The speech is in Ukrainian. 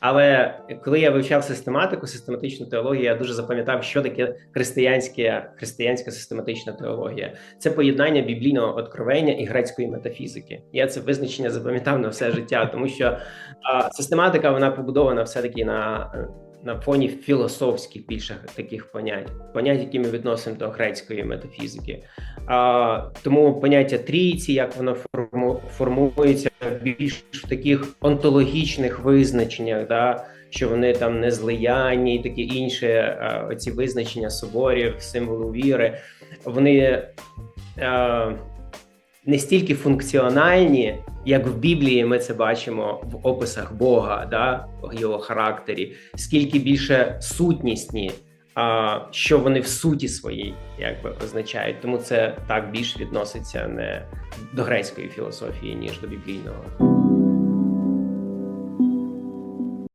Але коли я вивчав систематику, систематичну теологію, я дуже запам'ятав, що таке християнське, християнська систематична теологія. Це поєднання біблійного откровення і грецької метафізики. Я це визначення запам'ятав на все життя, тому що а, систематика вона побудована все таки на. На фоні філософських більше таких понять, понять, які ми відносимо до грецької метафізики. А, тому поняття трійці, як воно форму, формується більш в таких онтологічних визначеннях, да, що вони там не злиянні і таке інше. А, оці визначення соборів, символу віри, вони а, не стільки функціональні, як в Біблії ми це бачимо в описах Бога, да, його характері, скільки більше сутнісні, що вони в суті своїй якби означають. Тому це так більш відноситься не до грецької філософії, ніж до біблійного.